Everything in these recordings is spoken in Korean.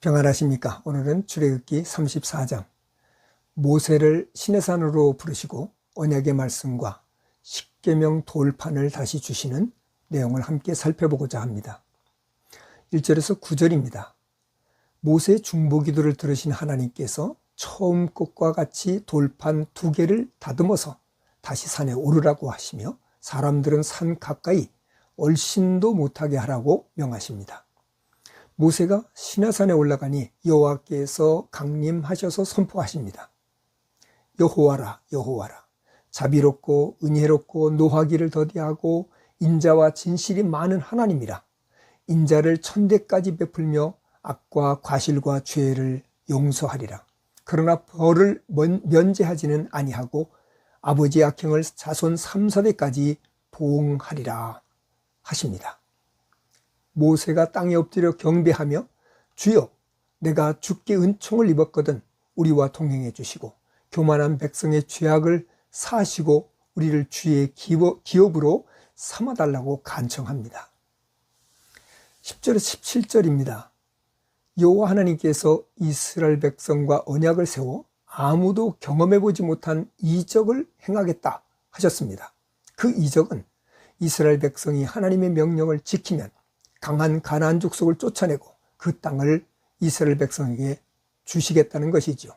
평안하십니까? 오늘은 출애굽기 34장 모세를 시내산으로 부르시고 언약의 말씀과 십계명 돌판을 다시 주시는 내용을 함께 살펴보고자 합니다. 1절에서 9절입니다. 모세의 중보 기도를 들으신 하나님께서 처음 것과 같이 돌판 두 개를 다듬어서 다시 산에 오르라고 하시며 사람들은 산 가까이 얼씬도 못하게 하라고 명하십니다. 모세가 시나산에 올라가니 여호와께서 강림하셔서 선포하십니다. 여호와라 여호와라 자비롭고 은혜롭고 노하기를 더디하고 인자와 진실이 많은 하나님이라 인자를 천대까지 베풀며 악과 과실과 죄를 용서하리라 그러나 벌을 면제하지는 아니하고 아버지 악행을 자손 3사대까지 보응하리라 하십니다. 모세가 땅에 엎드려 경배하며 주여 내가 주께 은총을 입었거든 우리와 동행해 주시고 교만한 백성의 죄악을 사하시고 우리를 주의 기업으로 삼아달라고 간청합니다. 10절 17절입니다. 여호와 하나님께서 이스라엘 백성과 언약을 세워 아무도 경험해 보지 못한 이적을 행하겠다 하셨습니다. 그 이적은 이스라엘 백성이 하나님의 명령을 지키면 강한 가나안 족속을 쫓아내고 그 땅을 이스라엘 백성에게 주시겠다는 것이죠.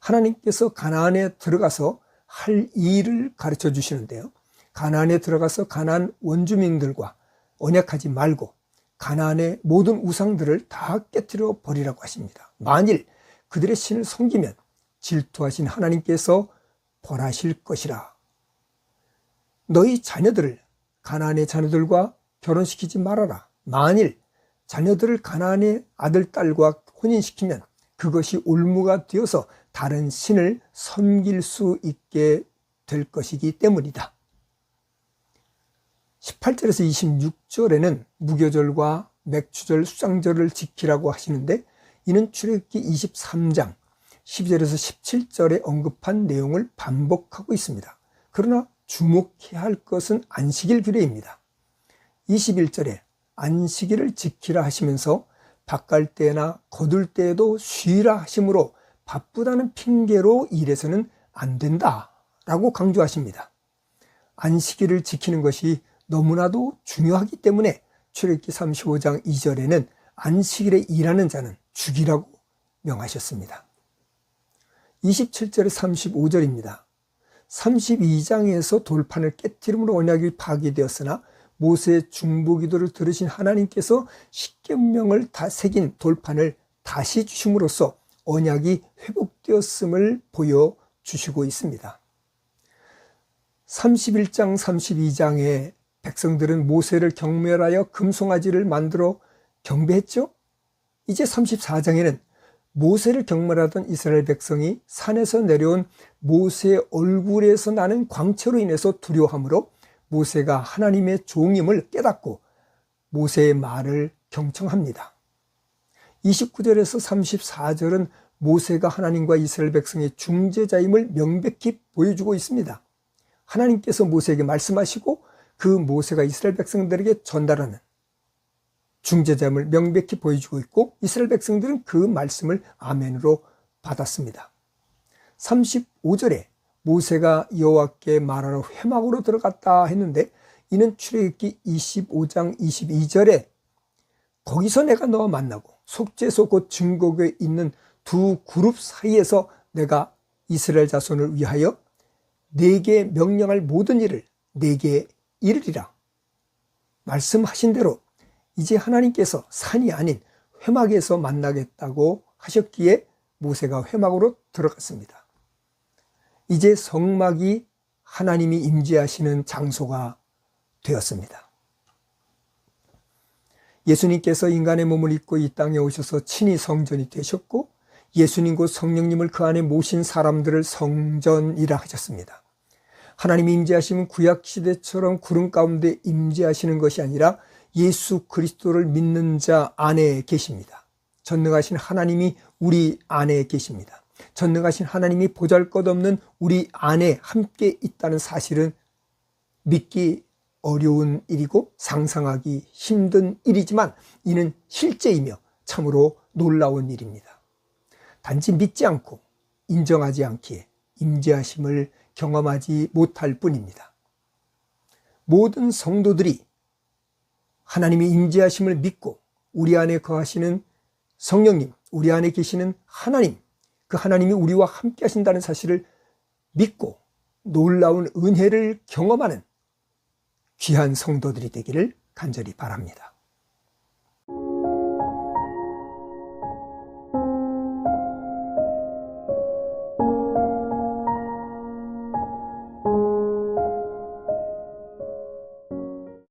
하나님께서 가나안에 들어가서 할 일을 가르쳐 주시는데요. 가나안에 들어가서 가나안 원주민들과 언약하지 말고 가나안의 모든 우상들을 다 깨뜨려 버리라고 하십니다. 만일 그들의 신을 섬기면 질투하신 하나님께서 벌하실 것이라. 너희 자녀들을 가나안의 자녀들과 결혼시키지 말아라. 만일 자녀들을 가나안의 아들, 딸과 혼인시키면 그것이 올무가 되어서 다른 신을 섬길 수 있게 될 것이기 때문이다. 18절에서 26절에는 무교절과 맥주절, 수장절을 지키라고 하시는데 이는 출애굽기 23장 12절에서 17절에 언급한 내용을 반복하고 있습니다. 그러나 주목해야 할 것은 안식일 규례입니다. 21절에 안식일을 지키라 하시면서 바깔 때나 거둘 때에도 쉬라 하심으로 바쁘다는 핑계로 일해서는 안 된다 라고 강조하십니다. 안식일을 지키는 것이 너무나도 중요하기 때문에 출애굽기 35장 2절에는 안식일에 일하는 자는 죽이라고 명하셨습니다. 27절에 35절입니다. 32장에서 돌판을 깨뜨림으로 언약이 파기되었으나 모세의 중보기도를 들으신 하나님께서 십계명을 다 새긴 돌판을 다시 주심으로써 언약이 회복되었음을 보여 주시고 있습니다. 31장 32장에 백성들은 모세를 경멸하여 금송아지를 만들어 경배했죠? 이제 34장에는 모세를 경멸하던 이스라엘 백성이 산에서 내려온 모세의 얼굴에서 나는 광채로 인해서 두려워하므로 모세가 하나님의 종임을 깨닫고 모세의 말을 경청합니다. 29절에서 34절은 모세가 하나님과 이스라엘 백성의 중재자임을 명백히 보여주고 있습니다. 하나님께서 모세에게 말씀하시고 그 모세가 이스라엘 백성들에게 전달하는 중재자임을 명백히 보여주고 있고 이스라엘 백성들은 그 말씀을 아멘으로 받았습니다. 35절에 모세가 여호와께 말하러 회막으로 들어갔다 했는데 이는 출애굽기 25장 22절에 거기서 내가 너와 만나고 속죄소 곧 증거교에 있는 두 그룹 사이에서 내가 이스라엘 자손을 위하여 내게 명령할 모든 일을 내게 이르리라 말씀하신 대로 이제 하나님께서 산이 아닌 회막에서 만나겠다고 하셨기에 모세가 회막으로 들어갔습니다. 이제 성막이 하나님이 임재하시는 장소가 되었습니다. 예수님께서 인간의 몸을 입고 이 땅에 오셔서 친히 성전이 되셨고 예수님 곧 성령님을 그 안에 모신 사람들을 성전이라 하셨습니다. 하나님 임재하시면 구약 시대처럼 구름 가운데 임재하시는 것이 아니라 예수 그리스도를 믿는 자 안에 계십니다. 전능하신 하나님이 우리 안에 계십니다. 전능하신 하나님이 보잘 것 없는 우리 안에 함께 있다는 사실은 믿기 어려운 일이고 상상하기 힘든 일이지만 이는 실제이며 참으로 놀라운 일입니다. 단지 믿지 않고 인정하지 않기에 임재하심을 경험하지 못할 뿐입니다. 모든 성도들이 하나님의 임재하심을 믿고 우리 안에 거하시는 성령님, 우리 안에 계시는 하나님, 그 하나님이 우리와 함께 하신다는 사실을 믿고 놀라운 은혜를 경험하는 귀한 성도들이 되기를 간절히 바랍니다.